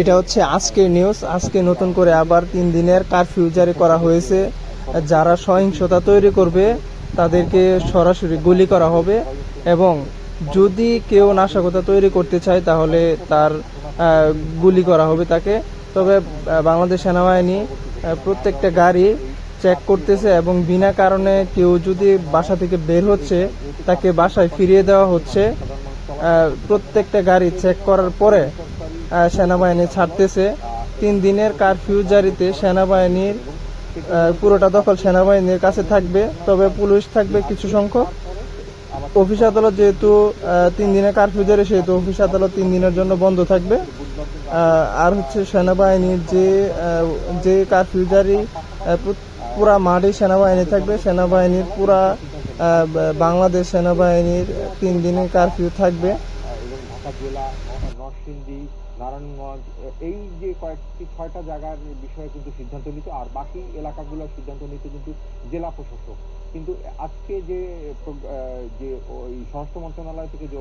এটা হচ্ছে আজকের নিউজ আজকে নতুন করে আবার তিন দিনের কারফিউ জারি করা হয়েছে। যারা সহিংসতা তৈরি করবে, তাদেরকে সরাসরি গুলি করা হবে এবং যদি কেউ নাশকতা তৈরি করতে চায়, তাহলে তার গুলি করা হবে তাকে। তবে বাংলাদেশ সেনাবাহিনী প্রত্যেকটা গাড়ি চেক করতেছে এবং বিনা কারণে কেউ যদি বাসা থেকে বের হচ্ছে, তাকে বাসায় ফিরিয়ে দেওয়া হচ্ছে। প্রত্যেকটা গাড়ি চেক করার পরে সেনাবাহিনী ছাড়তেছে। তিন দিনের কারফিউ জারিতে সেনাবাহিনীর পুরোটা দখল সেনাবাহিনীর কাছে থাকবে, তবে পুলিশ থাকবে কিছু সংখ্যক। অফিস আদালত যেহেতু তিন দিনের কারফিউ জারি, সেহেতু অফিস আদালত তিন দিনের জন্য বন্ধ থাকবে। আর হচ্ছে সেনাবাহিনীর যে যে কারফিউ জারি পুরা মাঠে সেনাবাহিনী থাকবে। সেনাবাহিনীর পুরা বাংলাদেশ সেনাবাহিনীর তিন দিনের কারফিউ থাকবে। নারায়ণগঞ্জ এই যে কয়েকটি, ছয়টা জায়গার বিষয়ে কিন্তু সিদ্ধান্ত নিত আর বাকি এলাকাগুলোর সিদ্ধান্ত নিতে কিন্তু জেলা প্রশাসক। কিন্তু আজকে যে যে ওই স্বরাষ্ট্র মন্ত্রণালয় থেকে যে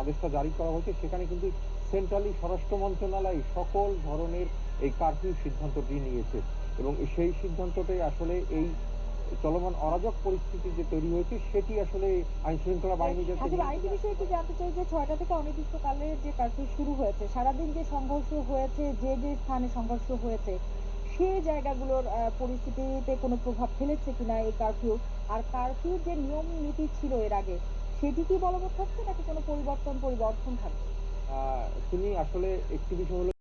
আদেশটা জারি করা হয়েছে, সেখানে কিন্তু সেন্ট্রালি স্বরাষ্ট্র মন্ত্রণালয় সকল ধরনের এই কারফিউ সিদ্ধান্তটি নিয়েছে। এবং সেই সিদ্ধান্তটাই আসলে এই চলমান অরাজক পরিস্থিতি যে তৈরি হয়েছে সেটি আসলে আইন শৃঙ্খলা বাহিনী যাতে আসলে আরেকটি বিষয় একটু জানতে চাই যে ছয়টা থেকে অনির্দিষ্টকালের যে কারফিউ শুরু হয়েছে সারাদিন যে সংঘর্ষ হয়েছে যে যে স্থানে সংঘর্ষ হয়েছে সেই জায়গাগুলোর পরিস্থিতিতে কোনো প্রভাব ফেলেছে কিনা এই কারফিউ? আর কারফিউ যে নিয়ম নীতি ছিল এর আগে সেটি কি বলবৎ থাকছে নাকি কোনো পরিবর্তন পরিবর্তন থাকছে? আহ, তুমি আসলে একটি বিষয় হলো